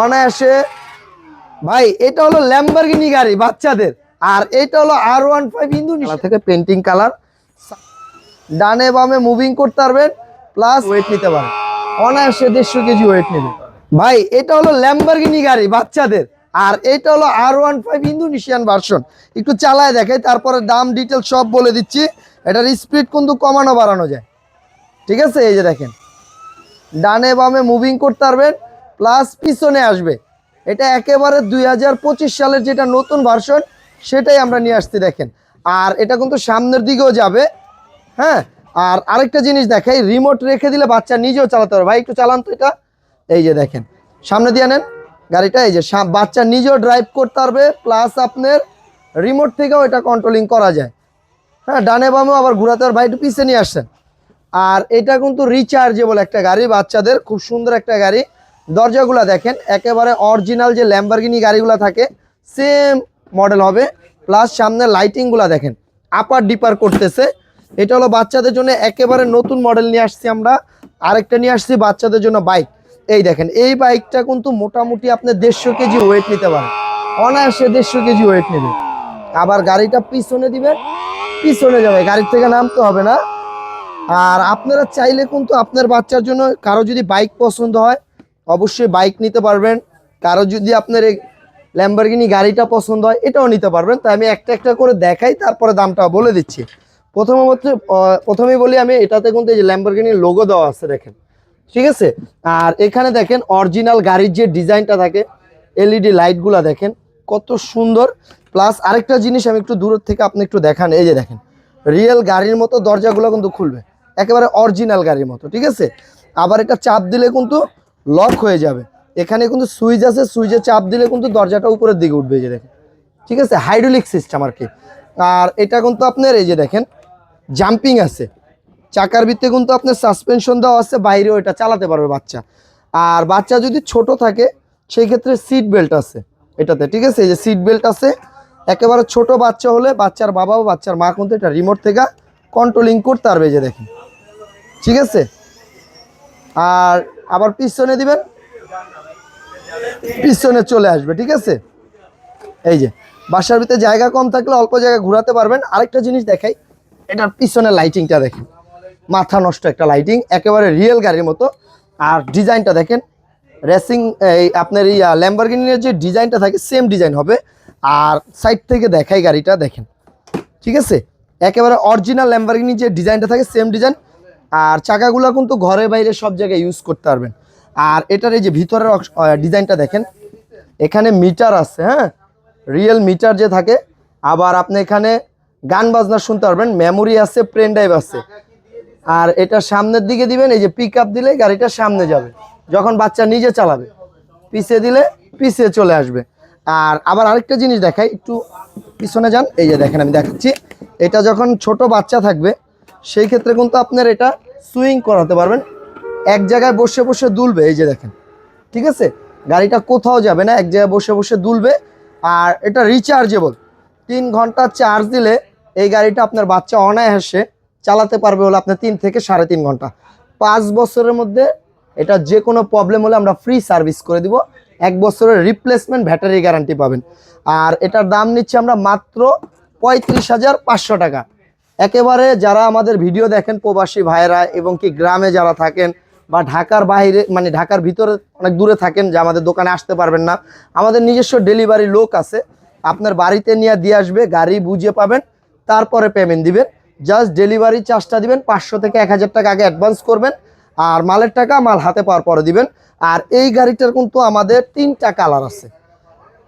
অনায়াসে। ভাই এটা হলো ল্যাম্বারগিনি গাড়ি বাচ্চাদের। আর এটা হলো আর ওয়ান ফাইভ ইন্দোনেশিয়া থেকে পেন্টিং কালার। ডানে বামে মুভিং করতে পারবেন প্লাস ওয়েট নিতে পারেন। অনায়াসে দেড়শো কেজি ওয়েট নেবে। ভাই এটা হলো ল্যাম্বারগিনি গাড়ি বাচ্চাদের। আর এটা হলো আর ওয়ান ফাইভ ইন্দোনেশিয়ান ভার্সন একটু চালায় দেখে তারপরে দাম ডিটেল সব বলে দিচ্ছি। এটার স্পিড কিন্তু কমানো বাড়ানো যায়। ঠিক আছে এই যে দেখেন। ডানে বামে মুভিং করতে পারবেন প্লাস পিছনে আসবে। এটা একেবারে দুই হাজার পঁচিশ সালের যেটা নতুন ভার্সন সেটাই আমরা নিয়ে আসছি, দেখেন। আর এটা কিন্তু সামনের দিকেও যাবে হ্যাঁ? আর আরেকটা জিনিস দেখাই রিমোট রেখে দিলে বাচ্চা নিজেও চালাতে পারবে। ভাই, একটু চালান তো এটা। এই যে দেখেন, সামনে দিয়ে নেন গাড়িটা, এই যে বাচ্চা নিজেও ড্রাইভ করতে পারবে প্লাস আপনার রিমোট থেকেও এটা কন্ট্রোলিং করা যায়। হ্যাঁ ডানে বামেও আবার ঘোরাতে পারবে। ভাই, একটু পিছিয়ে নিয়ে আসছেন আর এটা কিন্তু রিচার্জেবল একটা গাড়ি, বাচ্চাদের। খুব সুন্দর একটা গাড়ি। দরজাগুলো দেখেন, একেবারে অরিজিনাল যে ল্যাম্বারগিনি গাড়িগুলো থাকে সেম মডেল হবে প্লাস সামনে লাইটিংগুলো দেখেন আপার ডিপার করতেছে। এটা হলো বাচ্চাদের জন্য একেবারে নতুন মডেল নিয়ে আসছি আমরা, আরেকটা নিয়ে আসছি বাচ্চাদের জন্য বাইক এই দেখেন, এই বাইকটা কিন্তু মোটামুটি আপনি দেড়শো কেজি ওয়েট নিতে পারেন। অনায়াসে দেড়শো কেজি ওয়েট নেবে। আবার গাড়িটা পিছনে দিবেন পিছনে যাবে, গাড়ির থেকে নামতে হবে না। আর আপনারা চাইলে কিন্তু আপনার বাচ্চার জন্য কারও যদি বাইক পছন্দ হয় অবশ্যই বাইক নিতে পারবেন। কারও যদি আপনার এই ল্যাম্বারগিনি গাড়িটা পছন্দ হয়, এটাও নিতে পারবেন। তাই আমি একটা একটা করে দেখাই, তারপরে দামটা বলে দিচ্ছি। প্রথমত প্রথমেই বলি আমি, এটাতে কিন্তু এই যে ল্যাম্বারগিনির লোগো দেওয়া আছে, দেখেন। ঠিক আছে? আর এখানে দেখেন অরিজিনাল গাড়ির যে ডিজাইনটা থাকে এলইডি লাইটগুলা দেখেন, কত সুন্দর। প্লাস আরেকটা জিনিস আমি একটু দূরের থেকে আপনি একটু দেখান, এই যে দেখেন রিয়েল গাড়ির মতো দরজাগুলো কিন্তু খুলবে। একেবারে অরিজিনাল গাড়ির মতো, ঠিক আছে? আবার এটা চাপ দিলে কিন্তু লক হয়ে যাবে। এখানে কিন্তু সুইচ আছে, সুইচে চাপ দিলে কিন্তু দরজাটা উপরের দিকে উঠবে যে দেখেন। ঠিক আছে? হাইড্রোলিক সিস্টেম আর কি। আর এটা কিন্তু আপনার এই যে দেখেন জাম্পিং আছে। চাকার ভিতরে কিন্তু আপনার সাসপেনশন দেওয়া আছে, বাইরেও এটা চালাতে পারবে বাচ্চা। আর বাচ্চা যদি ছোট থাকে, সেই ক্ষেত্রে সিট বেল্ট আছে এটাতে। ঠিক আছে? এই যে সিট বেল্ট আছে, একেবারে ছোট বাচ্চা হলে বাচ্চার বাবা ও বাচ্চার মা কিন্তু এটা রিমোট থেকে কন্ট্রোলিং করতে পারবে যে দেখেন। ঠিক আছে? আর আবার পিছনে দিবেন? পিছনে চলে আসবে, ঠিক আছে? এই যে, বাসার ভিতরে জায়গা কম থাকলে অল্প জায়গা ঘোরাতে পারবেন। আরেকটা জিনিস দেখাই, এটার পিছনে লাইটিংটা দেখেন। মাথা নষ্ট একটা লাইটিং একেবারে রিয়েল গাড়ির মতো। আর ডিজাইনটা দেখেন রেসিং এই আপনার এই ল্যাম্বারগিনির যে ডিজাইনটা থাকে সেম ডিজাইন হবে। আর সাইড থেকে দেখাই গাড়িটা, দেখেন। ঠিক আছে? একেবারে অরিজিনাল ল্যাম্বারগিনি যে ডিজাইনটা থাকে সেম ডিজাইন আর চাকাগুলো কিন্তু ঘরে বাইরে সব জায়গায় ইউজ করতে পারবেন। আর এটার এই যে ভিতরের ডিজাইনটা দেখেন, এখানে মিটার আছে হ্যাঁ? রিয়েল মিটার যে থাকে, আবার আপনি এখানে গান বাজনা শুনতে পারবেন মেমোরি আছে প্রেন ড্রাইভ আছে। আর এটা সামনের দিকে দিবেন, এই যে পিক দিলে গাড়িটা সামনে যাবে। যখন বাচ্চা নিজে চালাবে পিছিয়ে দিলে পিছিয়ে চলে আসবে। আর আবার আরেকটা জিনিস দেখাই, একটু পিছনে যান, এই যে দেখেন আমি দেখাচ্ছি। এটা যখন ছোট বাচ্চা থাকবে সেই ক্ষেত্রে কিন্তু আপনার এটা সুইং করাতে পারবেন। এক জায়গায় বসে বসে দুলবে, এই যে দেখেন। ঠিক আছে? গাড়িটা কোথাও যাবে না, এক জায়গায় বসে বসে দুলবে। আর এটা রিচার্জেবল তিন ঘণ্টা চার্জ দিলে এই গাড়িটা আপনার বাচ্চা অনায়াসে চালাতে পারবে হলো আপনার তিন থেকে সাড়ে তিন ঘণ্টা। পাঁচ বছরের মধ্যে এটা যে কোনো প্রবলেম হলে আমরা ফ্রি সার্ভিস করে দিব। এক বছরের রিপ্লেসমেন্ট ব্যাটারি গ্যারান্টি পাবেন। আর এটার দাম নিচ্ছি আমরা মাত্র পঁয়ত্রিশ হাজার পাঁচশো টাকা। একেবারে যারা আমাদের ভিডিও দেখেন প্রবাসী ভাইরা এবং কি গ্রামে যারা থাকেন বা ঢাকার বাইরে মানে ঢাকার ভিতরে অনেক দূরে থাকেন যে আমাদের দোকানে আসতে পারবেন না, আমাদের নিজস্ব ডেলিভারি লোক আছে। আপনার বাড়িতে নিয়ে দিয়ে আসবে, গাড়ি বুঝিয়ে পাবেন, তারপরে পেমেন্ট দিবেন। জাস্ট ডেলিভারি চার্জটা দিবেন, পাঁচশো থেকে এক হাজার টাকা আগে অ্যাডভান্স করবেন আর মালের টাকা মাল হাতে পাওয়ার পরে দিবেন। আর এই গাড়িটার কিন্তু আমাদের তিনটা কালার আছে।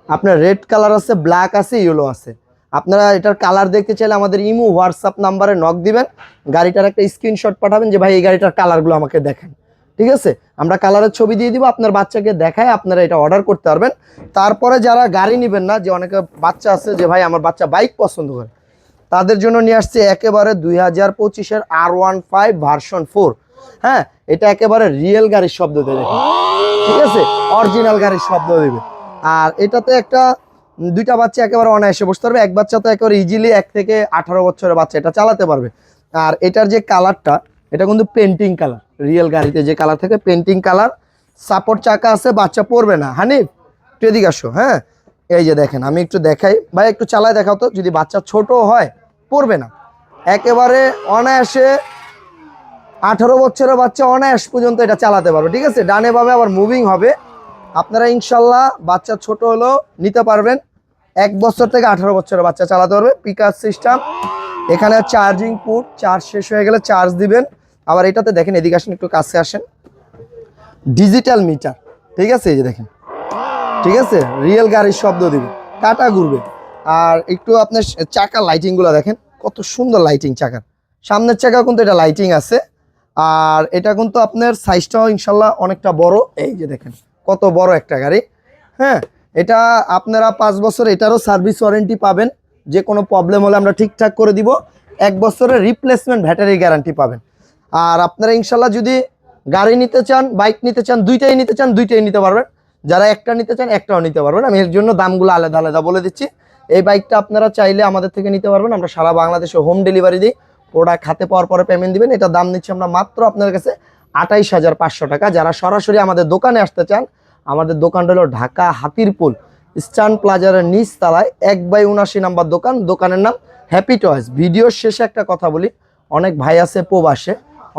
আপনার রেড কালার আছে ব্ল্যাক আছে ইয়েলো আছে। আপনারা এটার কালার দেখতে চাইলে আমাদের ইমো হোয়াটসঅ্যাপ নাম্বারে নক দিবেন। গাড়িটার একটা স্ক্রিনশট পাঠাবেন যে, ভাই, এই গাড়িটার কালারগুলো আমাকে দেখেন। ঠিক আছে? আমরা কালারের ছবি দিয়ে দিব, আপনার বাচ্চাকে দেখায় আপনারা এটা অর্ডার করতে পারবেন। তারপরে যারা গাড়ি নেবেন না, যে অনেকে বাচ্চা আছে যে, ভাই, আমার বাচ্চা বাইক পছন্দ করে। তাদের জন্য নিয়ে আসছে একেবারে দুই হাজার পঁচিশের আর ওয়ান ফাইভ ভার্সন ফোর হ্যাঁ এটা একেবারে রিয়েল গাড়ির শব্দ দেবে। ঠিক আছে? অরিজিনাল গাড়ির শব্দ দেবে। আর এটাতে একটা দুইটা বাচ্চা একেবারে অনায়াসে বসতে পারবে। এক বাচ্চা তো একেবারে ইজিলি এক থেকে আঠারো বছরের বাচ্চা, এটা চালাতে পারবে। আর এটার যে কালারটা এটা কিন্তু পেন্টিং কালার রিয়েল গাড়িতে যে কালার থাকে পেন্টিং কালার সাপোর্ট চাকা আছে, বাচ্চা পড়বে না। হানিফ একটু এদিকে আসো হ্যাঁ? এই যে দেখেন, আমি একটু দেখাই। ভাই, একটু চালায় দেখাও তো, যদি বাচ্চা ছোট হয় পড়বে না। একেবারে অনায়াসে আঠারো বছরের বাচ্চা অনায়াস পর্যন্ত এটা চালাতে পারবে, ঠিক আছে? ডানে ভাবে আবার মুভিং হবে। আপনারা ইনশাল্লাহ বাচ্চা ছোট হলেও নিতে পারবেন। এক বছর থেকে আঠারো বছরের বাচ্চা চালাতে পারবে। পিকার সিস্টেম এখানে চার্জিং পুট চার্জ শেষ হয়ে গেলে চার্জ দিবেন। আবার এটাতে দেখেন, এদিকে আসেন, একটু কাছে আসেন। ডিজিটাল মিটার ঠিক আছে, এই যে দেখেন। ঠিক আছে রিয়েল গাড়ির শব্দ দিবে কাটা ঘুরবে। আর একটু আপনার চাকার লাইটিংগুলো দেখেন, কত সুন্দর লাইটিং চাকার। সামনের চাকা কিন্তু এটা লাইটিং আছে। আর এটা কিন্তু আপনার সাইজটাও ইনশাল্লাহ অনেকটা বড়। এই যে দেখেন। কত বড় একটা গাড়ি। হ্যাঁ এটা আপনারা পাঁচ বছর এটারও সার্ভিস ওয়ারেন্টি পাবেন। যে কোনো প্রবলেম হলে আমরা ঠিকঠাক করে দিব। এক বছরের রিপ্লেসমেন্ট ব্যাটারি গ্যারান্টি পাবেন। আর আপনারা ইনশাল্লাহ যদি গাড়ি নিতে চান বাইক নিতে চান, দুইটাই নিতে চান, দুইটাই নিতে পারবেন। যারা একটা নিতে চান, একটাও নিতে পারবেন। আমি এর জন্য দামগুলো আলাদা আলাদা বলে দিচ্ছি। এই বাইকটা আপনারা চাইলে আমাদের থেকে নিতে পারবেন। আমরা সারা বাংলাদেশে হোম ডেলিভারি দিই। প্রোডাক্ট হাতে পাওয়ার পরে পেমেন্ট দিবেন। এটা দাম নিচ্ছি আমরা মাত্র আপনার কাছে আঠাইশ হাজার পাঁচশো টাকা। যারা সরাসরি আমাদের দোকানে আসতে চান, আমাদের দোকানটা হলো ঢাকা হাতিরপুল স্টান প্লাজারের নিচ তলায় এক বাই উনাশি নাম্বার দোকান। দোকানের নাম হ্যাপি টয়েস। ভিডিওর শেষে একটা কথা বলি, অনেক ভাই আছে প্রবাসে,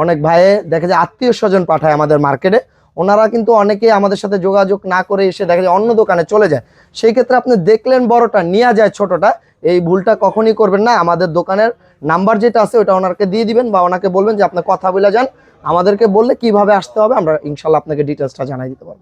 অনেক ভাইয়ে দেখা যায় আত্মীয় স্বজন পাঠায় আমাদের মার্কেটে। ওনারা কিন্তু অনেকে আমাদের সাথে যোগাযোগ না করে এসে দেখা যায় অন্য দোকানে চলে যায়। সেই ক্ষেত্রে আপনি দেখলেন বড়টা নিয়ে যায় ছোটটা, এই ভুলটা কখনই করবেন না। আমাদের দোকানের নাম্বার যেটা আছে, ওটা ওনাকে দিয়ে দিবেন বা ওনাকে বলবেন যে, আপনার কথা বলে যান। আমাদেরকে বললে কীভাবে আসতে হবে আমরা ইনশাল্লাহ আপনাকে ডিটেলসটা জানাই দিতে পারব।